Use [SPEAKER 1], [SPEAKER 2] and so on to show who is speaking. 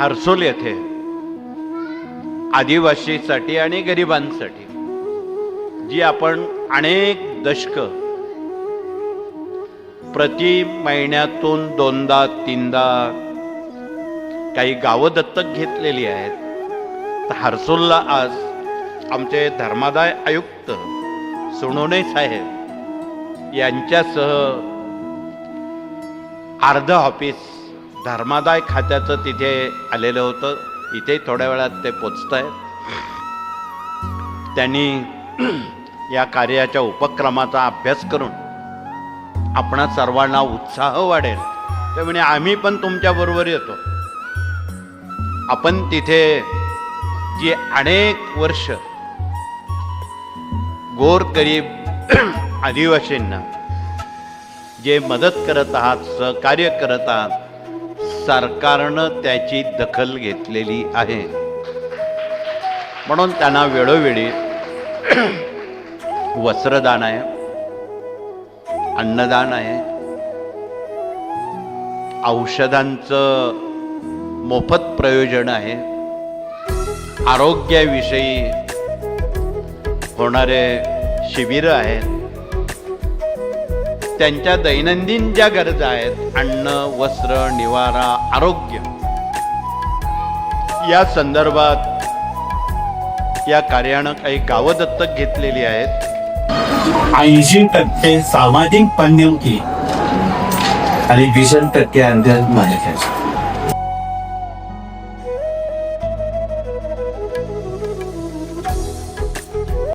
[SPEAKER 1] हर्सोल येथे. आदिवासीसाठी आणि गरिबांसाठी जी आपण अनेक दशक प्रति महिन्यातून दोनदा तीनदा काही गावं दत्तक घेतलेली आहेत. तर हर्सोलला आज आमचे धर्मादाय आयुक्त सोनोने साहेब यांच्यासह अर्ध ऑफिस धर्मादाय खात्याचं तिथे आलेलं होतं. इथे थोड्या वेळात ते पोचत आहेत त्यांनी या कार्याच्या उपक्रमाचा अभ्यास करून आपणा सर्वांना उत्साह वाढेल. ते म्हणे आम्ही पण तुमच्याबरोबर येतो. आपण तिथे जी अनेक वर्ष गोर गरीब आदिवासींना जे मदत करत आहात सहकार्य करत आहात सरकारनं त्याची दखल घेतलेली आहे. म्हणून त्यांना वेळोवेळी वस्त्रदान आहे अन्नदान आहे औषधांचं मोफत प्रयोजन आहे. आरोग्याविषयी होणारे शिबिरं आहेत. त्यांच्या दैनंदिन ज्या गरजा आहेत अन्न वस्त्र निवारा आरोग्य. या संदर्भात या कार्यानं काही गावं दत्तक घेतलेली आहेत.
[SPEAKER 2] ऐंशी टक्के सामाजिक बांधिलकी आणि वीस टक्के अंतर मान्यता